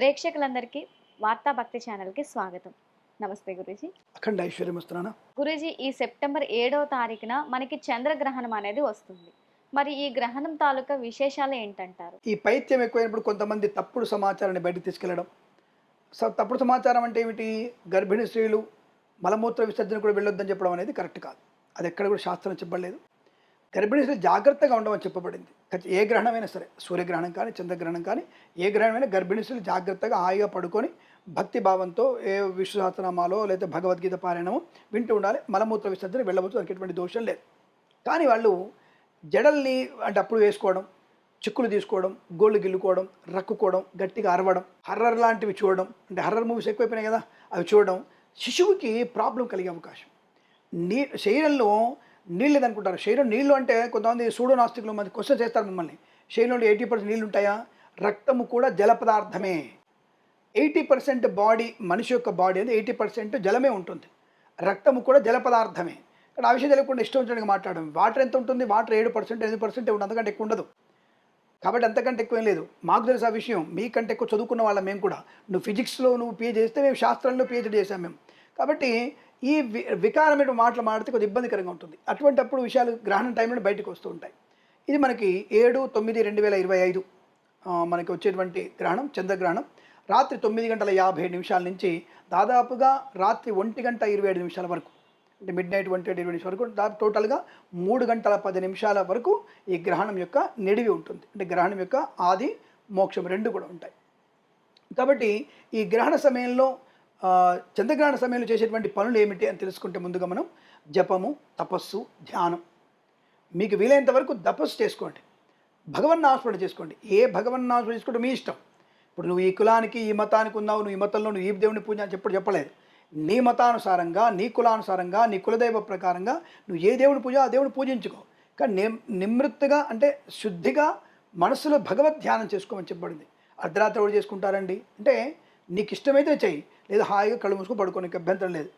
ప్రేక్షకులందరికీ వార్తా భక్తి ఛానల్కి స్వాగతం. నమస్తే గురూజీ. అఖండ ఐశ్వర్యం వస్తున్నానా? గురూజీ ఈ సెప్టెంబర్ ఏడవ తారీఖున మనకి చంద్రగ్రహణం అనేది వస్తుంది. మరి ఈ గ్రహణం తాలూకా విశేషాలు ఏంటంటారు? ఈ పైత్యం ఎక్కువైనప్పుడు కొంతమంది తప్పుడు సమాచారాన్ని బయటకు తీసుకెళ్ళడం. స- తప్పుడు సమాచారం అంటే ఏమిటి? గర్భిణీ స్త్రీలు మలమూత్ర విసర్జన కూడా వెళ్ళొద్దని చెప్పడం అనేది కరెక్ట్ కాదు. అది ఎక్కడ కూడా శాస్త్రం చెప్పలేదు గర్భిణీ స్త్రీ జాగ్రత్తగా ఉండమని చెప్పబడింది. ఏ గ్రహణమైనా సరే సూర్యగ్రహణం కానీ చంద్రగ్రహణం కానీ ఏ గ్రహణమైనా గర్భిణీసులు జాగ్రత్తగా హాయిగా పడుకొని భక్తి భావంతో ఏ విష్ణు లేదా భగవద్గీత పారాయణమో వింటూ ఉండాలి. మలమూత్ర విసర్జన వెళ్ళవచ్చు దానికి ఎటువంటి దోషం లేదు. కానీ వాళ్ళు జడల్ని అంటే అప్పుడు వేసుకోవడం చిక్కులు తీసుకోవడం గోళ్ళు గిల్లుకోవడం రక్కుకోవడం గట్టిగా అరవడం హర్రర్ లాంటివి చూడడం అంటే హర్రర్ మూవీస్ ఎక్కువైపోయినాయి కదా అవి చూడడం శిశువుకి ప్రాబ్లం కలిగే అవకాశం. నీ శరీరంలో నీళ్ళు అనుకుంటారు శరీరం నీళ్ళు అంటే కొంతమంది సూడో నాస్తికులు మంది క్వశ్చన్ చేస్తారు మిమ్మల్ని. శరీరంలో ఎయిటీ పర్సెంట్ నీళ్ళు ఉంటాయా రక్తము కూడా జల పదార్థమే. ఎయిటీ పర్సెంట్ బాడీ మనిషి యొక్క బాడీ అనేది ఎయిటీ పర్సెంట్ జలమే ఉంటుంది. రక్తము కూడా జల పదార్థమే. ఇక్కడ ఆ విషయం తెలియకుండా ఇష్టం వచ్చినట్టుగా మాట్లాడడం. వాటర్ ఎంత ఉంటుంది? వాటర్ ఏడు పర్సెంట్ ఎనిమిది పర్సెంట్ ఉంటుంది అంతకంటే ఎక్కువ ఉండదు. కాబట్టి అంతకంటే ఎక్కువ ఏం లేదు. మాకు తెలుసు ఆ విషయం. మీకంటే ఎక్కువ చదువుకున్న వాళ్ళం మేము కూడా. నువ్వు ఫిజిక్స్లో నువ్వు పిహెచ్ చేస్తే మేము శాస్త్రంలో పిహెచ్డి చేసాం మేము. కాబట్టి ఈ వి వికారమైన మాటలు మాడితే కొద్దిగా ఇబ్బందికరంగా ఉంటుంది. అటువంటి అప్పుడు విషయాలు గ్రహణం టైంలో బయటకు వస్తూ ఉంటాయి. ఇది మనకి ఏడు తొమ్మిది రెండు వేల ఇరవై ఐదు మనకి వచ్చేటువంటి గ్రహణం చంద్రగ్రహణం. రాత్రి తొమ్మిది గంటల యాభై ఏడు నిమిషాల నుంచి దాదాపుగా రాత్రి ఒంటి గంట ఇరవై ఏడు నిమిషాల వరకు అంటే మిడ్ నైట్ ఒంటి గంట ఇరవై నిమిషాల వరకు దాదాపు టోటల్గా మూడు గంటల పది నిమిషాల వరకు ఈ గ్రహణం యొక్క నిడివి ఉంటుంది. అంటే గ్రహణం యొక్క ఆది మోక్షం రెండు కూడా ఉంటాయి. కాబట్టి ఈ గ్రహణ సమయంలో చంద్రగ్రహణ సమయంలో చేసేటువంటి పనులు ఏమిటి అని తెలుసుకుంటే ముందుగా మనం జపము తపస్సు ధ్యానం. మీకు వీలైనంత వరకు తపస్సు చేసుకోండి. భగవన్ నామస్మరణ చేసుకోండి. ఏ భగవన్ నామస్మరణ చేసుకోవడం మీ ఇష్టం? ఇప్పుడు నువ్వు ఈ కులానికి ఈ మతానికి ఉన్నావు నువ్వు ఈ మతంలో నువ్వు ఈ దేవుని పూజ అని చెప్పడం చెప్పలేదు. నీ మతానుసారంగా నీ కులానుసారంగా నీ కులదైవ ప్రకారంగా నువ్వు ఏ దేవుని పూజ ఆ దేవుని పూజించుకో. కానీ నిమ్ నిమృత్తుగా అంటే శుద్ధిగా మనసులో భగవద్ ధ్యానం చేసుకోమని చెప్పబడింది. అర్ధరాత్రి కూడా చేసుకుంటారండి? అంటే నీకు ఇష్టమైతే చెయ్యి. లేదా హాయిగా కళ్ళు మూసుకొని పడుకో అభ్యంతరం లేదు.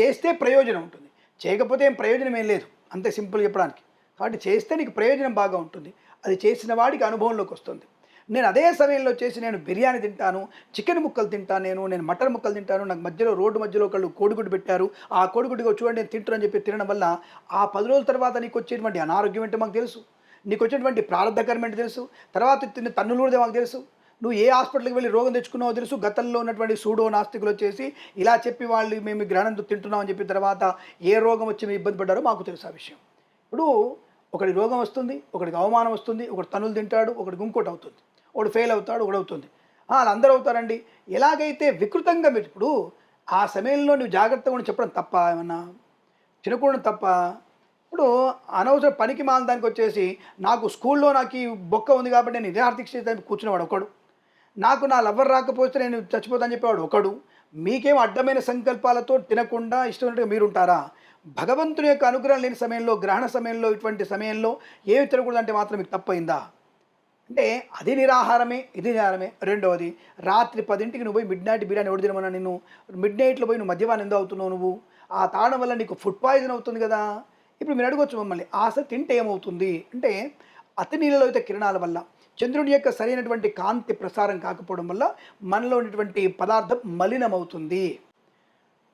చేస్తే ప్రయోజనం ఉంటుంది. చేయకపోతే ఏం ప్రయోజనం ఏం లేదు. అంతే సింపుల్ చెప్పడానికి. కాబట్టి చేస్తే నీకు ప్రయోజనం బాగా ఉంటుంది. అది చేసిన వాడికి అనుభవంలోకి వస్తుంది. నేను అదే సమయంలో చేసి నేను బిర్యానీ తింటాను చికెన్ ముక్కలు తింటాను నేను నేను మటన్ ముక్కలు తింటాను నాకు మధ్యలో రోడ్డు మధ్యలో ఒకళ్ళు కోడిగుడ్డు పెట్టారు ఆ కోడిగుడ్డు చూడండి నేను తింటాను చెప్పి తినడం వల్ల ఆ పది రోజుల తర్వాత నీకు వచ్చేటువంటి అనారోగ్యం ఏంటో మాకు తెలుసు. నీకు వచ్చేటువంటి ప్రారంధకరం ఏంటో తెలుసు. తర్వాత తిన్న తన్నులు కూడా మాకు తెలుసు. నువ్వు ఏ హాస్పిటల్కి వెళ్ళి రోగం తెచ్చుకున్నావో తెలుసు. గతంలో ఉన్నటువంటి సూడో నాస్తికులు వచ్చేసి ఇలా చెప్పి వాళ్ళు మేము గ్రహణంతో తింటున్నామని చెప్పిన తర్వాత ఏ రోగం వచ్చి మేము ఇబ్బంది పడ్డారో మాకు తెలుసు ఆ విషయం. ఇప్పుడు ఒకటి రోగం వస్తుంది ఒకటికి అవమానం వస్తుంది ఒకటి తనులు తింటాడు ఒకటి ఇంకోటి అవుతుంది. ఒకడు ఫెయిల్ అవుతాడు ఒకడు అవుతుంది. వాళ్ళందరూ అవుతారండి. ఎలాగైతే వికృతంగా మీరు ఇప్పుడు ఆ సమయంలో నువ్వు జాగ్రత్తగా ఉండి చెప్పడం తప్ప ఏమన్నా? తినకూడదు తప్ప? ఇప్పుడు అనవసర పనికి మాల దానికి వచ్చేసి నాకు స్కూల్లో నాకు ఈ బొక్క ఉంది కాబట్టి నేను ఇదే ఆర్థిక స్థితి కూర్చునేవాడు ఒకడు. నాకు నా లవ్వర్ రాకపోతే నేను చచ్చిపోతాను చెప్పేవాడు ఒకడు. మీకేం అడ్డమైన సంకల్పాలతో తినకుండా ఇష్టమైనట్టుగా మీరుంటారా? భగవంతుని యొక్క అనుగ్రహం లేని సమయంలో గ్రహణ సమయంలో ఇటువంటి సమయంలో ఏమి తినకూడదంటే మాత్రం మీకు తప్పైందా? అంటే అది నిరాహారమే ఇది నిరాహారమే. రెండవది రాత్రి పదింటికి నువ్వు పోయి మిడ్ నైట్ బిర్యానీ ఎవడు తినమన్నా నిన్ను? మిడ్ నైట్లో పోయి నువ్వు మద్యపానం ఎందుకు అవుతున్నావు నువ్వు? ఆ తాడం వల్ల నీకు ఫుడ్ పాయిజన్ అవుతుంది కదా? ఇప్పుడు మీరు అడగొచ్చు మమ్మల్ని ఆశ తింటే ఏమవుతుంది? అంటే అతి నీళ్ళలో అయితే కిరణాల వల్ల. చంద్రుని యొక్క సరైనటువంటి కాంతి ప్రసారం కాకపోవడం వల్ల మనలో ఉన్నటువంటి పదార్థం మలినమవుతుంది.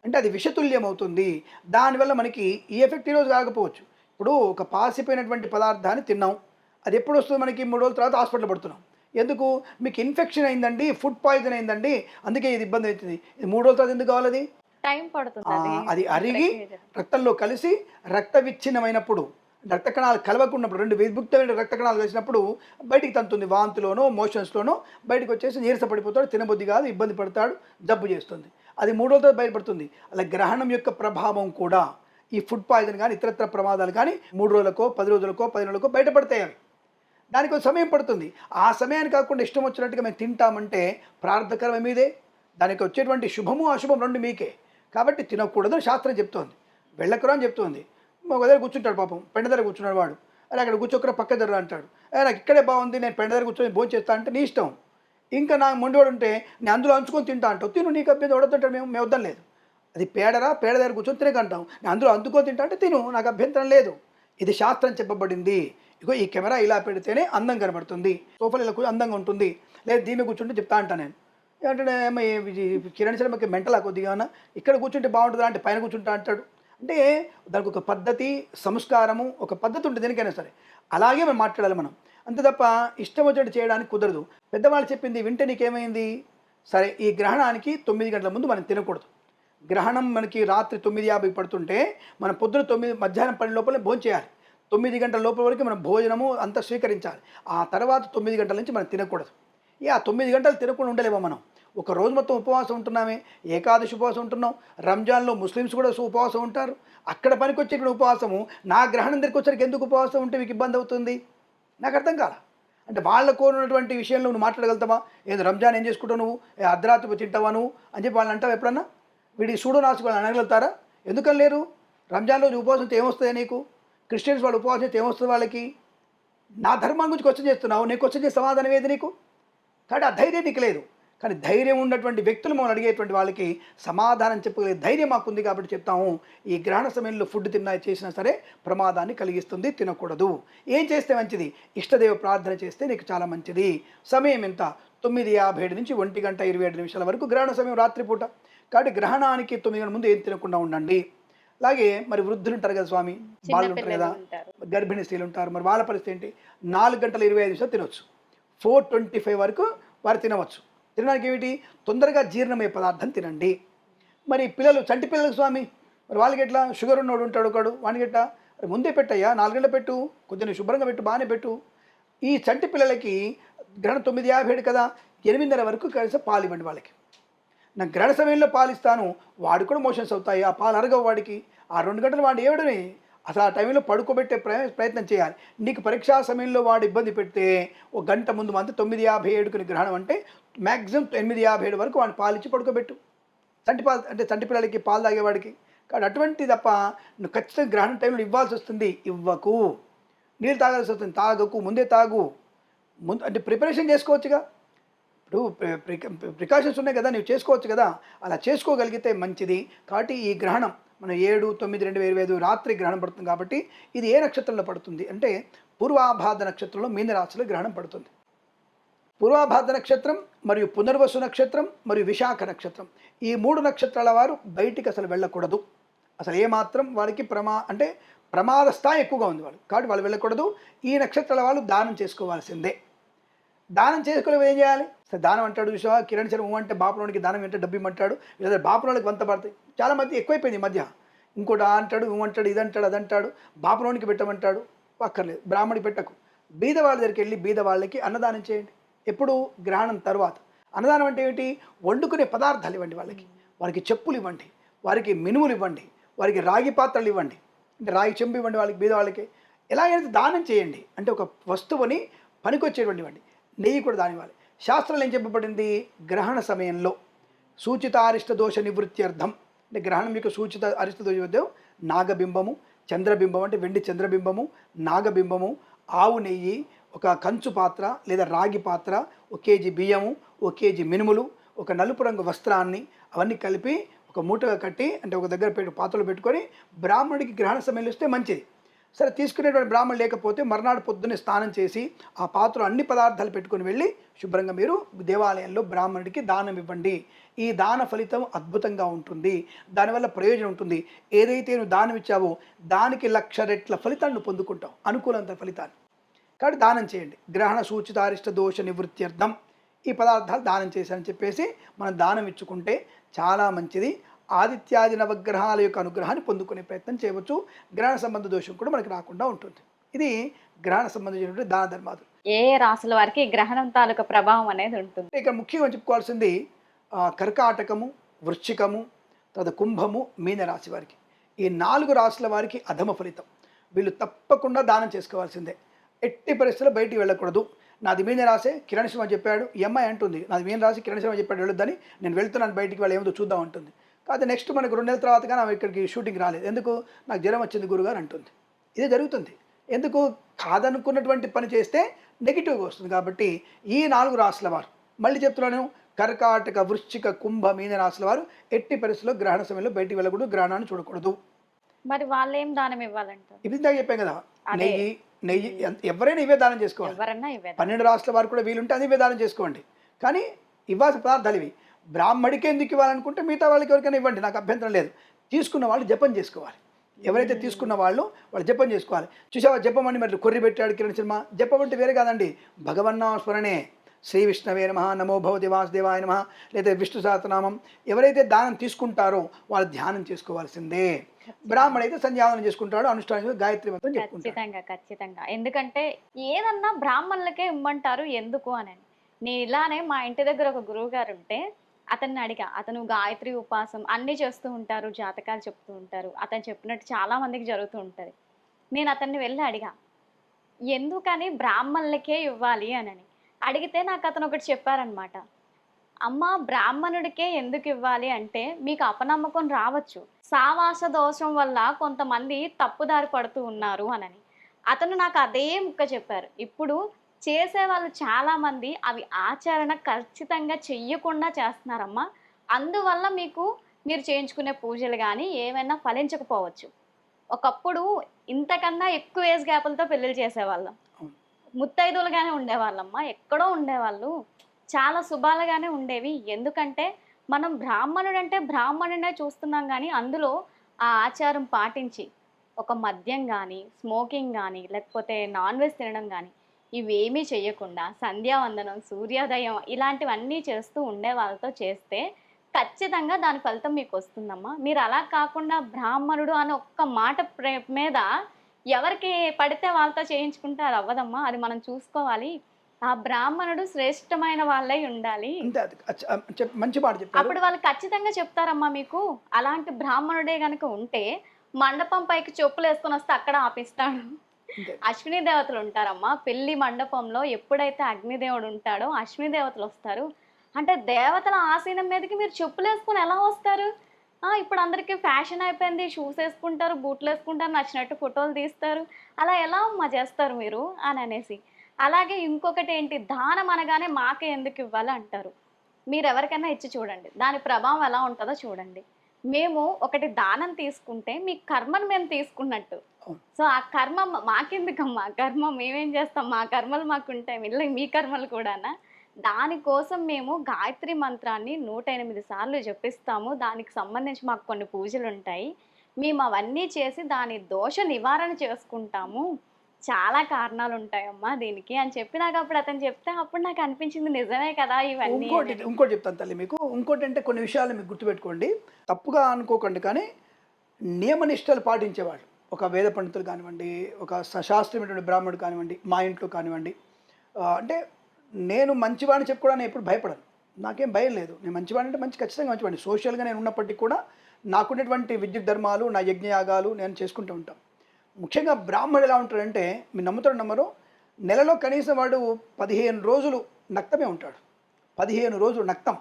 అంటే అది విషతుల్యం అవుతుంది దానివల్ల మనకి ఈ ఎఫెక్ట్ ఈరోజు కాకపోవచ్చు. ఇప్పుడు ఒక పాసిపోయినటువంటి పదార్థాన్ని తిన్నాం. అది ఎప్పుడు వస్తుంది మనకి మూడు రోజుల తర్వాత హాస్పిటల్ పడుతున్నాం. ఎందుకు? మీకు ఇన్ఫెక్షన్ అయిందండి ఫుడ్ పాయిజన్ అయిందండి అందుకే ఇది ఇబ్బంది అవుతుంది. ఇది మూడు రోజుల తర్వాత ఎందుకు కావాలి అది? టైం పడుతుంది అది. అరిగి రక్తంలో కలిసి రక్త విచ్ఛిన్నమైనప్పుడు రక్త కణాలు కలవకున్నప్పుడు రెండు విభుక్తమైన రక్త కణాలు వేసినప్పుడు బయటికి తంతుంది వాంతిలోనో మోషన్స్లోనో బయటకు వచ్చేసి నీరసపడిపోతాడు తినబుద్ధి కాదు ఇబ్బంది పడతాడు జబ్బు చేస్తుంది. అది మూడో తరగతి బయటపడుతుంది. అలా గ్రహణం యొక్క ప్రభావం కూడా ఈ ఫుడ్ పాయిజన్ కానీ ఇతరత్ర ప్రమాదాలు కానీ మూడు రోజులకో పది రోజులకో పది రోజులకో బయటపడతాయి అవి. దానికి ఒక సమయం పడుతుంది. ఆ సమయాన్ని కాకుండా ఇష్టం వచ్చినట్టుగా మేము తింటామంటే ప్రార్థకరం మీదే. దానికి వచ్చేటువంటి శుభము అశుభం రెండు మీకే. కాబట్టి తినకూడదు శాస్త్రం చెప్తోంది. వెళ్ళకురా అని చెప్తోంది. ఒక దగ్గర కూర్చుంటాడు పాపం పెండ దగ్గర కూర్చున్నాడు వాడు. అరే అక్కడ కూర్చోకరా పక్క దగ్గర అంటాడు. నాకు ఇక్కడే బాగుంది నేను పెండ దగ్గర కూర్చొని భోజనం చేస్తా అంటే నీ ఇష్టం. ఇంకా నా మొండివాడు ఉంటే నేను అందులో అంచుకొని తింటా అంటావు. తిను నీకు అభ్యర్థి వడతుంటాడు మేము మేము వద్దాం లేదు. అది పేడరా పేడ దగ్గర కూర్చొని తినకంటాం నేను అందులో అందుకొని తింటా అంటే తిను నాకు అభ్యంతరం లేదు. ఇది శాస్త్రం చెప్పబడింది. ఇగో ఈ కెమెరా ఇలా పెడితేనే అందం కనబడుతుంది. సోఫాలు ఇలా అందంగా ఉంటుంది. లేదు దీని కూర్చుంటే చెప్తా అంటా నేను. అంటే కిరణ్ శర్మకి మెంటలా కొద్దిగా ఇక్కడ కూర్చుంటే బాగుంటుందా? అంటే పైన కూర్చుంటా అంటాడు. అంటే దానికి ఒక పద్ధతి సంస్కారము ఒక పద్ధతి ఉంటుంది దేనికైనా సరే. అలాగే మనం మాట్లాడాలి మనం. అంతే తప్ప ఇష్టం వచ్చినట్టు చేయడానికి కుదరదు. పెద్దవాళ్ళు చెప్పింది వింటే నీకేమైంది? సరే ఈ గ్రహణానికి తొమ్మిది గంటల ముందు మనం తినకూడదు. గ్రహణం మనకి రాత్రి తొమ్మిది యాభై పడుతుంటే మనం పొద్దున తొమ్మిది మధ్యాహ్నం పని లోపలే భోజనం చేయాలి. తొమ్మిది గంటల లోపల వరకు మనం భోజనము అంతా స్వీకరించాలి. ఆ తర్వాత తొమ్మిది గంటల నుంచి మనం తినకూడదు. ఇక ఆ తొమ్మిది గంటలు తినకుండా ఉండలేమో మనం? ఒక రోజు మొత్తం ఉపవాసం ఉంటున్నామే ఏకాదశి ఉపవాసం ఉంటున్నాం రంజాన్లో ముస్లిమ్స్ కూడా ఉపవాసం ఉంటారు. అక్కడ పనికొచ్చే ఇక్కడ ఉపవాసము నా గ్రహణం దగ్గరికి వచ్చరికి ఎందుకు ఉపవాసం ఉంటే మీకు ఇబ్బంది అవుతుంది? నాకు అర్థం కాల. అంటే వాళ్ళ కోరినటువంటి విషయంలో నువ్వు మాట్లాడగలుగుతావా? ఏదో రంజాన్ ఏం చేసుకుంటావు నువ్వు? అర్ధరాత్రి తింటావా నువ్వు? అని చెప్పి వాళ్ళని అంటావు ఎప్పుడన్నా? వీడి సూడో నాసు వాళ్ళు అనగలుగుతారా? ఎందుకని లేరు? రంజాన్ రోజు ఉపవాసం ఏమొస్తుంది నీకు? క్రిస్టియన్స్ వాళ్ళు ఉపవాసం చేస్తే ఏమొస్తుంది వాళ్ళకి? నా ధర్మం గురించి క్వశ్చన్ చేస్తున్నావు నీకు క్వశ్చన్ చేసే సమాధానం ఏది నీకు? కాబట్టి ఆ ధైర్యం నీకు లేదు. కానీ ధైర్యం ఉన్నటువంటి వ్యక్తులు మనం అడిగేటువంటి వాళ్ళకి సమాధానం చెప్పగలిగే ధైర్యం మాకుంది కాబట్టి చెప్తాము. ఈ గ్రహణ సమయంలో ఫుడ్ తిన్నా చేసినా సరే ప్రమాదాన్ని కలిగిస్తుంది తినకూడదు. ఏం చేస్తే మంచిది? ఇష్టదేవ ప్రార్థన చేస్తే నీకు చాలా మంచిది. సమయం ఎంత? తొమ్మిది యాభై ఏడు నుంచి ఒంటి గంట ఇరవై ఏడు నిమిషాల వరకు గ్రహణ సమయం రాత్రిపూట. కాబట్టి గ్రహణానికి తొమ్మిది గంటల ముందు ఏం తినకుండా ఉండండి. అలాగే మరి వృద్ధులు ఉంటారు కదా స్వామి? వాళ్ళు ఉంటారు కదా? గర్భిణీ స్త్రీలు ఉంటారు. మరి వాళ్ళ పరిస్థితి ఏంటి? నాలుగు గంటల ఇరవై ఐదు నిమిషాలు తినవచ్చు ఫోర్ ట్వంటీ ఫైవ్ వరకు వారు తినవచ్చు. తినడానికి ఏమిటి తొందరగా జీర్ణమయ్యే పదార్థం తినండి. మరి పిల్లలు చంటి పిల్లలకు స్వామి మరి వాళ్ళకి ఎట్లా? షుగర్ ఉన్నోడు ఉంటాడు ఒకడు వానికి ఎట్లా? ముందే పెట్టయ్యా నాలుగు గంటలు పెట్టు కొద్దిగా శుభ్రంగా పెట్టు బాగానే పెట్టు. ఈ చంటి పిల్లలకి గ్రహణం తొమ్మిది యాభై ఏడు కదా ఎనిమిదిన్నర వరకు కలిసి పాలు ఇవ్వండి వాళ్ళకి. నా గ్రహణ సమయంలో పాలు ఇస్తాను వాడు కూడా మోషన్స్ అవుతాయి ఆ పాలు అరగవు వాడికి. ఆ రెండు గంటలు వాడు ఏవడని అసలు ఆ టైంలో పడుకోబెట్టే ప్రయత్నం చేయాలి. నీకు పరీక్షా సమయంలో వాడు ఇబ్బంది పెడితే ఒక గంట ముందు మంది తొమ్మిది యాభై ఏడుకుని గ్రహణం అంటే మ్యాక్సిమం ఎనిమిది యాభై ఏడు వరకు వాడిని పాలిచ్చి పడుకోబెట్టు. చంటి పాలు అంటే చంటి పిల్లలకి పాలు తాగేవాడికి. కాబట్టి అటువంటి తప్ప నువ్వు ఖచ్చితంగా గ్రహణం టైంలో ఇవ్వాల్సి వస్తుంది. ఇవ్వకు. నీళ్ళు తాగాల్సి వస్తుంది. తాగకు. ముందే తాగు. ముందు అంటే ప్రిపరేషన్ చేసుకోవచ్చుగా. ఇప్పుడు ప్రికాషన్స్ ఉన్నాయి కదా నువ్వు చేసుకోవచ్చు కదా. అలా చేసుకోగలిగితే మంచిది. కాబట్టి ఈ గ్రహణం మన ఏడు తొమ్మిది రెండు వేల ఐదు రాత్రి గ్రహణం పడుతుంది కాబట్టి ఇది ఏ నక్షత్రంలో పడుతుంది అంటే పూర్వాభాద నక్షత్రంలో మీనరాశిలో గ్రహణం పడుతుంది. పూర్వాభాద నక్షత్రం మరియు పునర్వసు నక్షత్రం మరియు విశాఖ నక్షత్రం. ఈ మూడు నక్షత్రాల వారు బయటికి అసలు వెళ్ళకూడదు. అసలు ఏమాత్రం వారికి ప్రమా అంటే ప్రమాద స్థాయి ఎక్కువగా ఉంది వాళ్ళు. కాబట్టి వాళ్ళు వెళ్ళకూడదు. ఈ నక్షత్రాల వాళ్ళు దానం చేసుకోవాల్సిందే. దానం చేసుకోలేము ఏం చేయాలి? సరే దానం అంటాడు చూసావా కిరణ్ శర్మ అంటే బాపులోనికి దానం అంటే డబ్బు ఇమ్మంటాడు. లేదా బాపులోనికి వంత పడతాయి. చాలా మంది ఎక్కువైపోయింది ఈ మధ్య. ఇంకోటి ఆ అంటాడు ఇవ్వంటాడు ఇదంటాడు ఇది అంటాడు అది అంటాడు. బాపులోనికి పెట్టమంటాడు. అక్కర్లేదు బ్రాహ్మణి పెట్టకు. బీద వాళ్ళ దగ్గరికి వెళ్ళి బీద వాళ్ళకి అన్నదానం చేయండి. ఎప్పుడు? గ్రహణం తర్వాత. అన్నదానం అంటే ఏమిటి వండుకునే పదార్థాలు ఇవ్వండి వాళ్ళకి. వారికి చెప్పులు ఇవ్వండి. వారికి మినుములు ఇవ్వండి. వారికి రాగి పాత్రలు ఇవ్వండి. అంటే రాగి చెంపు ఇవ్వండి వాళ్ళకి బీద వాళ్ళకి ఎలాగైతే దానం చేయండి. అంటే ఒక వస్తువుని పనికొచ్చేటువంటి ఇవ్వండి నెయ్యి కూడా దాని ఇవ్వాలి శాస్త్రంలో ఏం చెప్పబడింది? గ్రహణ సమయంలో. సూచిత అరిష్ట దోష నివృత్త్యర్థం అంటే గ్రహణం యొక్క సూచిత అరిష్ట దోష నాగబింబము చంద్రబింబం అంటే వెండి చంద్రబింబము నాగబింబము ఆవు నెయ్యి ఒక కంచు పాత్ర లేదా రాగి పాత్ర ఒక కేజీ బియ్యము ఒక కేజీ మినుములు ఒక నలుపు రంగు వస్త్రాన్ని అవన్నీ కలిపి ఒక మూటగా కట్టి అంటే ఒక దగ్గర పెట్టి పాత్రలో పెట్టుకొని బ్రాహ్మణుడికి గ్రహణ సమయంలో ఇస్తే మంచిది. సరే తీసుకునేటువంటి బ్రాహ్మణులు లేకపోతే మర్నాడు పొద్దున్నే స్నానం చేసి ఆ పాత్రలో అన్ని పదార్థాలు పెట్టుకుని వెళ్ళి శుభ్రంగా మీరు దేవాలయంలో బ్రాహ్మణుడికి దానం ఇవ్వండి. ఈ దాన ఫలితం అద్భుతంగా ఉంటుంది. దానివల్ల ప్రయోజనం ఉంటుంది. ఏదైతే నువ్వు దానం ఇచ్చావో దానికి లక్ష రెట్ల ఫలితాన్ని పొందుకుంటావు. అనుకూలంత ఫలితాన్ని కాబట్టి దానం చేయండి. గ్రహణ సూచితారిష్ట దోష నివృత్త్యర్థం ఈ పదార్థాలు దానం చేశారని చెప్పేసి మనం దానం ఇచ్చుకుంటే చాలా మంచిది. ఆదిత్యాది నవగ్రహాల యొక్క అనుగ్రహాన్ని పొందుకునే ప్రయత్నం చేయవచ్చు. గ్రహణ సంబంధ దోషం కూడా మనకి రాకుండా ఉంటుంది. ఇది గ్రహణ సంబంధించినటువంటి దాన ధర్మాలు ఏ రాసుల వారికి గ్రహణం తాలూకా ప్రభావం అనేది ఉంటుంది. ఇక్కడ ముఖ్యంగా చెప్పుకోవాల్సింది కర్కాటకము వృశ్చికము తర్వాత కుంభము మీన రాశి వారికి. ఈ నాలుగు రాశుల వారికి అధమ ఫలితం. వీళ్ళు తప్పకుండా దానం చేసుకోవాల్సిందే. ఎట్టి పరిస్థితుల్లో బయటికి వెళ్ళకూడదు. నాది మీన రాసే కిరణ్ శర్మ చెప్పాడు ఈ అమ్మాయి అంటుంది నాది మీన రాసి కిరణ్ శర్మ చెప్పాడు వెళ్ళొద్దని నేను వెళ్తున్నాను బయటికి వాళ్ళు ఏమిటో చూద్దాం అంటుంది. కాదు నెక్స్ట్ మనకు రెండు నెలల తర్వాత కానీ ఆమె ఇక్కడికి షూటింగ్ రాలేదు. ఎందుకు? నాకు జ్వరం వచ్చింది గురుగారు అంటుంది. ఇది జరుగుతుంది. ఎందుకు? కాదనుకున్నటువంటి పని చేస్తే నెగిటివ్గా వస్తుంది. కాబట్టి ఈ నాలుగు రాశుల వారు మళ్ళీ చెప్తున్నాను కర్కాటక వృశ్చిక కుంభ మీన రాశుల వారు ఎట్టి పరిస్థితుల్లో గ్రహణ సమయంలో బయటికి వెళ్ళకూడదు గ్రహణాన్ని చూడకూడదు. మరి వాళ్ళు ఏం దానం ఇవ్వాలంటారు? ఇప్పుడు ఇందాక చెప్పాం కదా. నెయ్యి నెయ్యి ఎవరైనా ఇవే దానం చేసుకోవాలి. పన్నెండు రాష్ట్రాల వారు కూడా వీలుంటే అది ఇవే దానం చేసుకోండి. కానీ ఇవ్వాల్సిన పదార్థాలు ఇవి. బ్రాహ్మడికి ఎందుకు ఇవ్వాలనుకుంటే మిగతా వాళ్ళకి ఎవరికైనా ఇవ్వండి నాకు అభ్యంతరం లేదు. తీసుకున్న వాళ్ళు జపం చేసుకోవాలి. ఎవరైతే తీసుకున్న వాళ్ళు వాళ్ళు జపం చేసుకోవాలి. చూసావా జపం అని మరి కొర్రి పెట్టాడు కిరణ్ శర్మ? జపం అంటే వేరే కాదండి. భగవన్నామ స్మరణే. శ్రీ విష్ణవే నమ. నమో భవతి వాసుదేవాయ నమ. లేదా విష్ణు సహస్రనామం. ఎవరైతే దానం తీసుకుంటారో వాళ్ళు ధ్యానం చేసుకోవాల్సిందే. బ్రాహ్మణ అయితే సంధ్యావనం చేసుకుంటాడు అనుష్ఠానం గాయత్రి మంత్రం ఖచ్చితంగా ఖచ్చితంగా. ఎందుకంటే ఏదన్నా బ్రాహ్మణులకే ఇమ్మంటారు ఎందుకు అని. నేను ఇలానే మా ఇంటి దగ్గర ఒక గురువు గారు ఉంటే అతన్ని అడిగా అతను గాయత్రి ఉపాసం అన్నీ చేస్తూ ఉంటారు జాతకాలు చెప్తూ ఉంటారు. అతను చెప్పినట్టు చాలా మందికి జరుగుతూ ఉంటుంది. నేను అతన్ని వెళ్ళి అడిగా ఎందుకని బ్రాహ్మణులకే ఇవ్వాలి? అని అడిగితే నాకు అతను ఒకటి చెప్పారనమాట అమ్మ బ్రాహ్మణుడికే ఎందుకు ఇవ్వాలి అంటే మీకు అపనమ్మకం రావచ్చు. సావాస దోషం వల్ల కొంతమంది తప్పుదారి పడుతూ ఉన్నారు అనని అతను నాకు అదే ముక్క చెప్పారు ఇప్పుడు చేసే వాళ్ళు చాలామంది అవి ఆచరణ ఖచ్చితంగా చెయ్యకుండా చేస్తున్నారమ్మా. అందువల్ల మీకు మీరు చేయించుకునే పూజలు కానీ ఏమైనా ఫలించకపోవచ్చు. ఒకప్పుడు ఇంతకన్నా ఎక్కువ ఏజ్ గ్యాపులతో పెళ్ళిళ్ళు చేసేవాళ్ళం. ముత్తైదులుగానే ఉండేవాళ్ళమ్మా. ఎక్కడో ఉండేవాళ్ళు. చాలా శుభాలుగానే ఉండేవి. ఎందుకంటే మనం బ్రాహ్మణుడు అంటే బ్రాహ్మణుడే చూస్తున్నాం కానీ అందులో ఆ ఆచారం పాటించి ఒక మద్యం కానీ స్మోకింగ్ కానీ లేకపోతే నాన్ వెజ్ తినడం కానీ ఇవేమీ చేయకుండా సంధ్యావందనం సూర్యోదయం ఇలాంటివన్నీ చేస్తూ ఉండే వాళ్ళతో చేస్తే ఖచ్చితంగా దాని ఫలితం మీకు వస్తుందమ్మా మీరు అలా కాకుండా బ్రాహ్మణుడు అని ఒక్క మాట మీద ఎవరికి పడితే వాళ్ళతో చేయించుకుంటే అది అవ్వదమ్మా. అది మనం చూసుకోవాలి. ఆ బ్రాహ్మణుడు శ్రేష్టమైన వాళ్ళై ఉండాలి. మంచి మాట అప్పుడు వాళ్ళు ఖచ్చితంగా చెప్తారమ్మా మీకు అలాంటి బ్రాహ్మణుడే గనుక ఉంటే మండపం పైకి చెప్పులు వేసుకొని వస్తే అక్కడ ఆపిస్తాడు. అశ్విని దేవతలు ఉంటారమ్మా. పెళ్ళి మండపంలో ఎప్పుడైతే అగ్నిదేవుడు ఉంటాడో అశ్విని దేవతలు వస్తారు. అంటే దేవతల ఆసీనం మీదకి మీరు చెప్పులు వేసుకుని ఎలా వస్తారు? ఇప్పుడు అందరికీ ఫ్యాషన్ అయిపోయింది. షూస్ వేసుకుంటారు బూట్లు వేసుకుంటారు నచ్చినట్టు ఫోటోలు తీస్తారు. అలా ఎలా అమ్మా చేస్తారు మీరు? అని అనేసి. అలాగే ఇంకొకటి ఏంటి? దానం అనగానే మాకే ఎందుకు ఇవ్వాలి అంటారు. మీరు ఎవరికైనా ఇచ్చి చూడండి. దాని ప్రభావం ఎలా ఉంటుందో చూడండి. మేము ఒకటి దానం తీసుకుంటే మీ కర్మను మేము తీసుకున్నట్టు. సో ఆ కర్మ మాకెందుకమ్మా? కర్మ మేమేం చేస్తాం? మా కర్మలు మాకుంటాయి మళ్ళీ మీ కర్మలు కూడానా? దానికోసం మేము గాయత్రి మంత్రాన్ని నూట ఎనిమిది సార్లు జపిస్తాము. దానికి సంబంధించి మాకు కొన్ని పూజలు ఉంటాయి మేము అవన్నీ చేసి దాని దోష నివారణ చేసుకుంటాము. చాలా కారణాలు ఉంటాయమ్మా దీనికి అని చెప్పి నాకు అప్పుడు అతను చెప్తే అప్పుడు నాకు అనిపించింది నిజమే కదా ఇవన్నీ ఇంకోటి. ఇంకోటి చెప్తాను తల్లి మీకు. ఇంకోటి అంటే కొన్ని విషయాలు మీకు గుర్తుపెట్టుకోండి. తప్పుగా అనుకోకండి కానీ నియమనిష్టలు పాటించేవాళ్ళు. ఒక వేద పండితులు కానివ్వండి ఒక స- శాస్త్రీయమైనటువంటి బ్రాహ్మణుడు కానివ్వండి మా ఇంట్లో కానివ్వండి. అంటే నేను మంచివాడిని చెప్పుకోవడానికి ఎప్పుడు భయపడను. నాకేం భయం లేదు. నేను మంచివాడిని అంటే మంచి ఖచ్చితంగా మంచివాడిని. సోషల్గా నేను ఉన్నప్పటికీ కూడా నాకున్నటువంటి విద్యుత్ ధర్మాలు నా యజ్ఞయాగాలు నేను చేసుకుంటూ ఉంటాను ముఖ్యంగా బ్రాహ్మణుడు ఎలా ఉంటాడంటే మీరు నమ్ముతాడు నమ్మరు నెలలో కనీసం వాడు పదిహేను రోజులు నక్తమే ఉంటాడు. పదిహేను రోజులు నక్తం.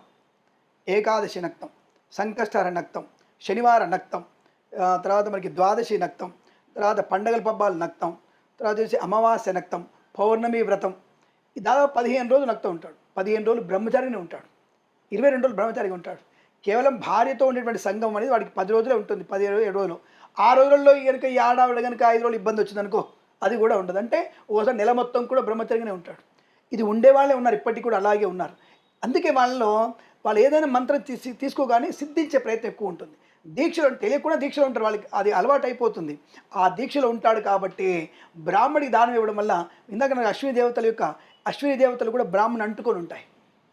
ఏకాదశి నక్తం సంకష్టహర నక్తం శనివార నక్తం తర్వాత మనకి ద్వాదశి నక్తం తర్వాత పండగల పబ్బాలు నక్తం తర్వాత వచ్చి అమావాస్య నక్తం పౌర్ణమి వ్రతం. దాదాపు పదిహేను రోజులు నక్తం ఉంటాడు. పదిహేను రోజులు బ్రహ్మచారిని ఉంటాడు. ఇరవై రెండు రోజులు బ్రహ్మచారిగా ఉంటాడు. కేవలం భార్యతో ఉండేటువంటి సంఘం అనేది వాడికి పది రోజులే ఉంటుంది. పదిహేను ఏడు రోజులు. ఆ రోజుల్లో కనుక ఈ ఆడావిడ కనుక ఐదు రోజులు ఇబ్బంది వచ్చిందనుకో అది కూడా ఉండదు. అంటే ఓసారి నెల మొత్తం కూడా బ్రహ్మచారిగానే ఉంటాడు. ఇది ఉండేవాళ్ళే ఉన్నారు ఇప్పటికీ కూడా అలాగే ఉన్నారు. అందుకే వాళ్ళలో వాళ్ళు ఏదైనా మంత్రం తీసి తీసుకోగానే సిద్ధించే ప్రయత్నం ఎక్కువ ఉంటుంది. దీక్షలో తెలియకుండా దీక్షలో ఉంటారు వాళ్ళకి అది అలవాటు అయిపోతుంది. ఆ దీక్షలో ఉంటాడు కాబట్టి బ్రాహ్మడికి దానం ఇవ్వడం వల్ల ఇందాక నాకు అశ్విని దేవతల యొక్క అశ్విని దేవతలు కూడా బ్రాహ్మణ్ అంటుకొని ఉంటాయి.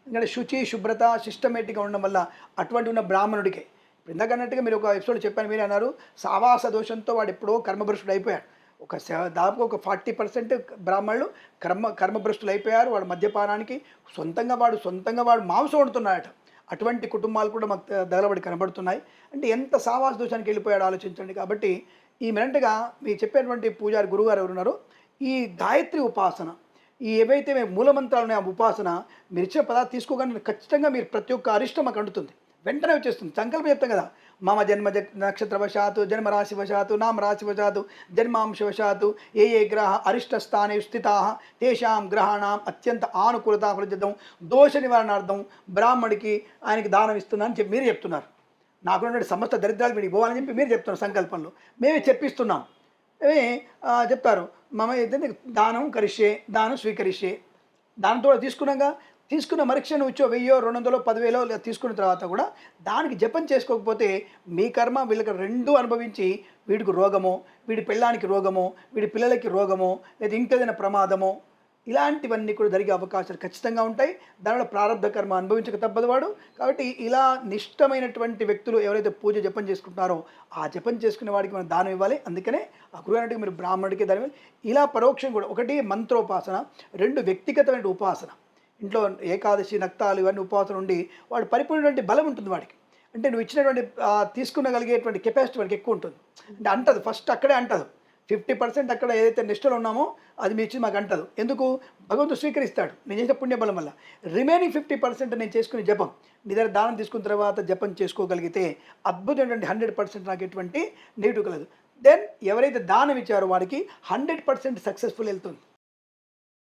ఎందుకంటే శుచి శుభ్రత సిస్టమేటిక్గా ఉండడం వల్ల అటువంటి ఉన్న బ్రాహ్మణుడికే ఇందాక అన్నట్టుగా మీరు ఒక ఎపిసోడ్ చెప్పాను మీరు అన్నారు సావాస దోషంతో వాడు ఎప్పుడో కర్మభ్రష్టుడు అయిపోయాడు. ఒక సెవ- దాదాపు ఒక ఫార్టీ పర్సెంట్ బ్రాహ్మణులు కర్మ కర్మభ్రష్టులు అయిపోయారు వాడు మద్యపానానికి సొంతంగా వాడు సొంతంగా వాడు మాంసం వండుతున్నాడట. అటువంటి కుటుంబాలు కూడా మాకు దగలబడి కనబడుతున్నాయి. అంటే ఎంత సావాస దోషానికి వెళ్ళిపోయాడు ఆలోచించండి. కాబట్టి ఈ మెరంటగా మీరు చెప్పేటువంటి పూజారి గురుగారు ఎవరున్నారో ఈ గాయత్రి ఉపాసన ఈ ఏవైతే మూలమంత్రాలు ఉన్నాయో ఆ ఉపాసన మీరు ఇచ్చిన పదార్థం తీసుకోగానే ఖచ్చితంగా మీరు ప్రతి ఒక్క అరిష్టం మాకు అంటుతుంది వెంటనే వచ్చేస్తుంది. సంకల్పం చెప్తాం కదా. మమ జన్మ నక్షత్రవశాత్తు నక్షత్రవశాతు జన్మ రాశివశాతు నామ జన్మాంశ జన్మాంశవశాతు ఏ ఏ గ్రహ అరిష్ట స్థానే స్థితా తేషాం గ్రహాణం అత్యంత ఆనుకూలత ఫలితం దోష నివారణార్థం బ్రాహ్మడికి ఆయనకి దానం ఇస్తున్నా అని చెప్పి మీరు చెప్తున్నారు. నాకున్నటువంటి సమస్త దరిద్రాలు వీడికి పోవాలని చెప్పి మీరు చెప్తున్నారు సంకల్పంలో. మేమే చెప్పిస్తున్నాం. మేమే చెప్తారు మమ దానం కరిష్యే దానం స్వీకరిష్యే. దానంతో తీసుకున్నాక తీసుకున్న మరుక్షణం ఇచ్చో వెయ్యో రెండు వందలో పదివేలో తీసుకున్న తర్వాత కూడా దానికి జపం చేసుకోకపోతే మీ కర్మ వీళ్ళకి రెండు అనుభవించి వీడికి రోగమో వీడి పెళ్ళానికి రోగమో వీడి పిల్లలకి రోగమో లేదా ఇంకేదైనా ప్రమాదమో ఇలాంటివన్నీ కూడా జరిగే అవకాశాలు ఖచ్చితంగా ఉంటాయి. దానివల్ల ప్రారంభ కర్మ అనుభవించక తప్పదు వాడు. కాబట్టి ఇలా నిష్టమైనటువంటి వ్యక్తులు ఎవరైతే పూజ జపం చేసుకుంటున్నారో ఆ జపం చేసుకునే వాడికి మనం దానం ఇవ్వాలి. అందుకనే ఆ గురుగారికి మీరు బ్రాహ్మణుడికి దాని ఇలా పరోక్షం కూడా ఒకటి మంత్రోపాసన రెండు వ్యక్తిగతమైన ఉపాసన. ఇంట్లో ఏకాదశి నక్తాలు ఇవన్నీ ఉపవాసం ఉండి వాడు పరిపూర్ణటువంటి బలం ఉంటుంది వాడికి. అంటే నువ్వు ఇచ్చినటువంటి తీసుకునగలిగేటువంటి కెపాసిటీ వాడికి ఎక్కువ ఉంటుంది. అంటే అంటదు ఫస్ట్ అక్కడే అంటదు. ఫిఫ్టీ పర్సెంట్ అక్కడ ఏదైతే నిష్టలో ఉన్నామో అది మీ ఇచ్చి మాకు అంటదు. ఎందుకు? భగవంతుడు స్వీకరిస్తాడు. నేను చేసిన పుణ్యబలం వల్ల. రిమైనింగ్ ఫిఫ్టీ పర్సెంట్ నేను చేసుకునే జపం. నీ దగ్గర దానం తీసుకున్న తర్వాత జపం చేసుకోగలిగితే అద్భుతమైనటువంటి హండ్రెడ్ పర్సెంట్ నాకు ఎటువంటి నెగిటివ్ కలదు. దెన్ ఎవరైతే దానం ఇచ్చారో వాడికి హండ్రెడ్ పర్సెంట్ సక్సెస్ఫుల్ వెళ్తుంది.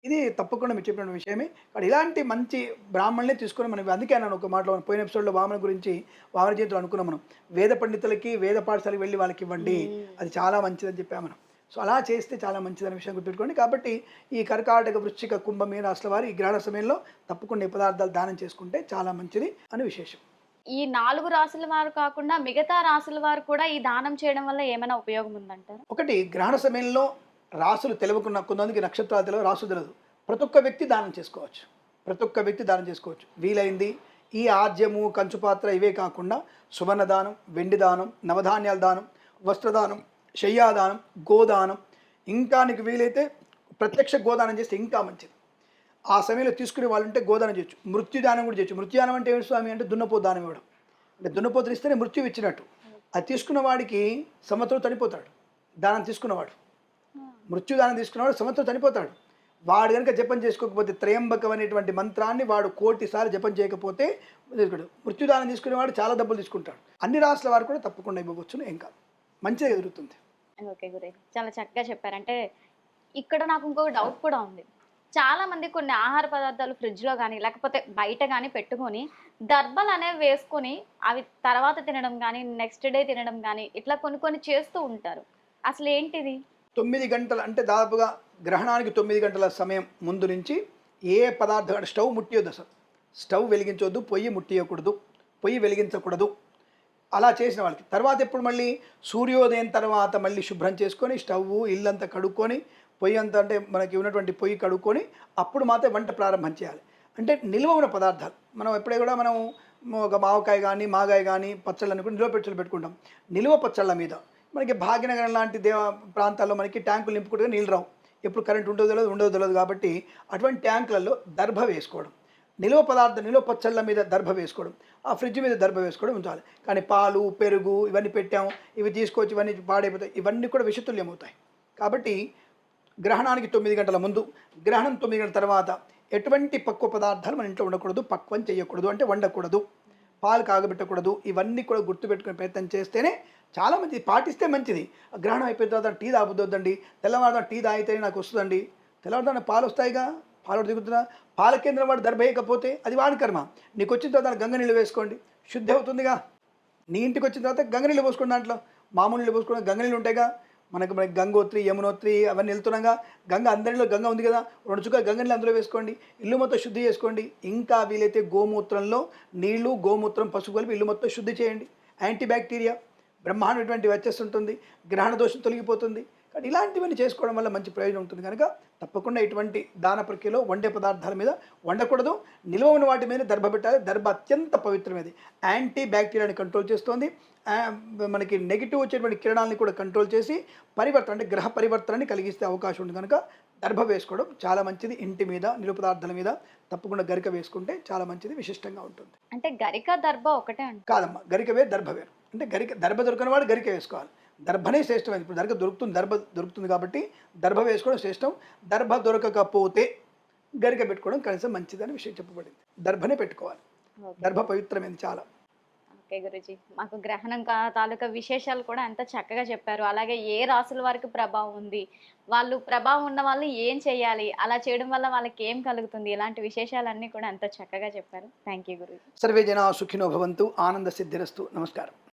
ఇది తప్పకుండా మీరు చెప్పిన విషయమే. కానీ ఇలాంటి మంచి బ్రాహ్మణులే తీసుకుని మనం అందుకే అన్నాను ఒక మాటలో పోయిన ఎపిసోడ్లో వామన గురించి వామన జయంతులు అనుకున్నాం మనం. వేద పండితులకి వేద పాఠశాలకు వెళ్ళి వాళ్ళకి ఇవ్వండి అది చాలా మంచిదని చెప్పాము మనం. సో అలా చేస్తే చాలా మంచిదనే విషయం గుర్తుపెట్టుకోండి. కాబట్టి ఈ కర్కాటక వృశ్చిక కుంభమీన రాశుల వారు ఈ గ్రహణ సమయంలో తప్పకుండా ఈ పదార్థాలు దానం చేసుకుంటే చాలా మంచిది అని విశేషం. ఈ నాలుగు రాసుల వారు కాకుండా మిగతా రాసుల వారు కూడా ఈ దానం చేయడం వల్ల ఏమైనా ఉపయోగం ఉందంటారు? ఒకటి గ్రహణ సమయంలో రాసులు తెలియకున్న కొంతమందికి నక్షత్రాలు తెలియదు రాసులు తెలియదు. ప్రతి ఒక్క వ్యక్తి దానం చేసుకోవచ్చు. ప్రతి ఒక్క వ్యక్తి దానం చేసుకోవచ్చు. వీలైంది ఈ ఆద్యము కంచుపాత్ర ఇవే కాకుండా సువర్ణ దానం వెండి దానం నవధాన్యాల దానం వస్త్రదానం శయ్యాదానం గోదానం. ఇంకా నీకు వీలైతే ప్రత్యక్ష గోదానం చేస్తే ఇంకా మంచిది. ఆ సమయంలో తీసుకునే వాళ్ళు ఉంటే గోదానం చేయొచ్చు. మృత్యుదానం కూడా చేయొచ్చు. మృత్యుదానం అంటే ఏమి స్వామి అంటే దున్నపోదానం ఇవ్వడం. అంటే దున్నపోతులు ఇస్తేనే మృత్యువి ఇచ్చినట్టు. అది తీసుకున్న వాడికి సంవత్సరం చనిపోతాడు దానం తీసుకున్నవాడు. మృత్యుదానం తీసుకున్నవాడు సంవత్సరం చనిపోతాడు. వాడు కనుక జపం చేసుకోకపోతే త్రయంబకం అనేటువంటి మంత్రాన్ని వాడు కోటిసార్లు జపం చేయకపోతే మృత్యుదానం తీసుకునేవాడు చాలా డబ్బులు తీసుకుంటాడు. అన్ని రాష్ట్రాల వారు కూడా తప్పకుండా ఇవ్వవచ్చును ఏం కాదు. మంచిగా ఎదురుతుంది. ఓకే గురే. చాలా చక్కగా చెప్పారు. అంటే ఇక్కడ నాకు ఇంకొక డౌట్ కూడా ఉంది. చాలా మంది కొన్ని ఆహార పదార్థాలు ఫ్రిడ్జ్లో కానీ లేకపోతే బయట కానీ పెట్టుకొని దర్బలు అనేవి వేసుకొని అవి తర్వాత తినడం కానీ నెక్స్ట్ డే తినడం కానీ ఇట్లా కొన్ని కొన్ని చేస్తూ ఉంటారు. అసలు ఏంటిది? తొమ్మిది గంటలు అంటే దాదాపుగా గ్రహణానికి తొమ్మిది గంటల సమయం ముందు నుంచి ఏ పదార్థం అంటే స్టవ్ ముట్టియొద్దు అసలు. స్టవ్ వెలిగించవద్దు పొయ్యి ముట్టియకూడదు పొయ్యి వెలిగించకూడదు. అలా చేసిన వాళ్ళకి. తర్వాత ఎప్పుడు మళ్ళీ సూర్యోదయం తర్వాత మళ్ళీ శుభ్రం చేసుకొని స్టవ్ ఇల్లంతా కడుక్కొని పొయ్యి అంతా అంటే మనకి ఉన్నటువంటి పొయ్యి కడుక్కొని అప్పుడు మాత్రం వంట ప్రారంభం చేయాలి. అంటే నిల్వ ఉన్న పదార్థాలు. మనం ఎప్పుడే కూడా మనం ఒక మావకాయ కానీ మాగాయ కానీ పచ్చళ్ళని కూడా నిల్వ పచ్చళ్ళు పెట్టుకుంటాం. నిల్వ పచ్చళ్ళ మీద. మనకి భాగ్యనగరం లాంటి దేవ ప్రాంతాల్లో మనకి ట్యాంకులు నింపుకుంటే నీళ్ళు రావు. ఎప్పుడు కరెంట్ ఉండదు తెలియదు ఉండదు తెలియదు కాబట్టి అటువంటి ట్యాంకులలో దర్భ వేసుకోవడం. నిల్వ పదార్థం నిల్వ పచ్చళ్ళ మీద దర్భ వేసుకోవడం. ఆ ఫ్రిడ్జ్ మీద దర్భ వేసుకోవడం ఉంచాలి. కానీ పాలు పెరుగు ఇవన్నీ పెట్టాం ఇవి తీసుకొచ్చి ఇవన్నీ పాడైపోతాయి. ఇవన్నీ కూడా విషతుల్యమవుతాయి. కాబట్టి గ్రహణానికి తొమ్మిది గంటల ముందు గ్రహణం తొమ్మిది గంటల తర్వాత ఎటువంటి పక్వ పదార్థాలు మన ఇంట్లో ఉండకూడదు పక్వం చేయకూడదు అంటే వండకూడదు. పాలు కాగబెట్టకూడదు. ఇవన్నీ కూడా గుర్తుపెట్టుకునే ప్రయత్నం చేస్తేనే చాలా మంచిది పాటిస్తే మంచిది. గ్రహణం అయిపోయిన తర్వాత టీ తాగుద్దండి. తెల్లవారుదాం టీ తాగితేనే నాకు వస్తుందండి. తెల్లవారుదాం పాలు వస్తాయిగా? పాలు దిగుతున్నా? పాల కేంద్రం వాడు దర్భేయకపోతే అది వాడి కర్మ. నీకు వచ్చిన తర్వాత గంగ నీళ్ళు వేసుకోండి. శుద్ధి అవుతుందిగా. నీ ఇంటికి వచ్చిన తర్వాత గంగ నీళ్ళు పోసుకోండి దాంట్లో. మామూలు నీళ్ళు పోసుకోండి గంగ నీళ్ళు ఉంటాయిగా? మనకు మనకి గంగోత్రి యమునోత్రి అవన్నీ వెళ్తున్నాగా గంగ అందరిలో గంగ ఉంది కదా. రెండు చుక్క గంగ నీళ్ళు అందులో వేసుకోండి. ఇల్లు మొత్తం శుద్ధి చేసుకోండి. ఇంకా వీలైతే గోమూత్రంలో నీళ్ళు గోమూత్రం పసుపు కలిపి ఇల్లు మొత్తం శుద్ధి చేయండి. యాంటీ బ్యాక్టీరియా బ్రహ్మాండటువంటి వచ్చేస్తుంటుంది గ్రహణ దోషం తొలగిపోతుంది. కానీ ఇలాంటివన్నీ చేసుకోవడం వల్ల మంచి ప్రయోజనం ఉంటుంది. కనుక తప్పకుండా ఇటువంటి దాన ప్రక్రియలో వండే పదార్థాల మీద వండకూడదు. నిల్వ ఉన్న వాటి మీద దర్భ పెట్టాలి. దర్భ అత్యంత పవిత్రమైనది. యాంటీ బ్యాక్టీరియాని కంట్రోల్ చేస్తుంది. మనకి నెగిటివ్ వచ్చేటువంటి కిరణాలని కూడా కంట్రోల్ చేసి పరివర్తన అంటే గ్రహ పరివర్తనని కలిగిస్తే అవకాశం ఉంది. కనుక దర్భ వేసుకోవడం చాలా మంచిది. ఇంటి మీద నిలువ పదార్థాల మీద తప్పకుండా గరిక వేసుకుంటే చాలా మంచిది విశిష్టంగా ఉంటుంది. అంటే గరిక దర్భ ఒకటే కాదమ్మా గరిక వేరు దర్భ వేరు. అంటే గరిక దర్భ దొరకని వాడు గరిక వేసుకోవాలి. దర్భనే శ్రేష్టమైనది ఇప్పుడు దర్భ దొరుకుతుంది దర్భ దొరుకుతుంది కాబట్టి దర్భ వేసుకోవడం శ్రేష్టం. దర్భ దొరకకపోతే గరిక పెట్టుకోవడం కనీసం మంచిదని విషయం చెప్పబడింది. దర్భనే పెట్టుకోవాలి. దర్భ పవిత్రమైనది చాలా. ఓకే గురుజీ. మాకు గ్రహణం తాలూకా విశేషాలు కూడా ఎంత చక్కగా చెప్పారు. అలాగే ఏ రాసుల వారికి ప్రభావం ఉంది? వాళ్ళు ప్రభావం ఉన్న వాళ్ళు ఏం చేయాలి? అలా చేయడం వల్ల వాళ్ళకి ఏం కలుగుతుంది? ఇలాంటి విశేషాలన్నీ కూడా ఎంత చక్కగా చెప్పారు. Thank you Guruji. సర్వే జనా సుఖినో భవంతు. ఆనంద సిద్ధిరస్తు. నమస్కారం.